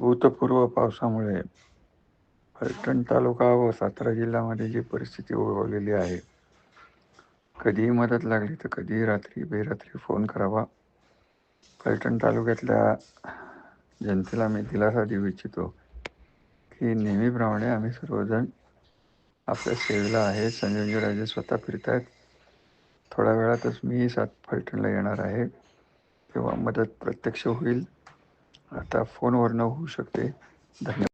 भूतपूर्व पावसामुळे फलटण तालुका व सातारा जिल्ह्यामध्ये जी परिस्थिती ओढवलेली आहे. कधीही मदत लागली तर कधीही रात्री बेरात्री फोन करावा. फलटण तालुक्यातल्या जनतेला मी दिलासा देऊ इच्छितो की नेहमीप्रमाणे आम्ही सर्वजण आपल्या सेवेला आहे संजयराजे स्वतः फिरत आहेत थोड्या वेळातच मीही सात फलटणला येणार आहे. तेव्हा मदत प्रत्यक्ष होईल. आता फोनवर न होऊ शकते. धन्यवाद.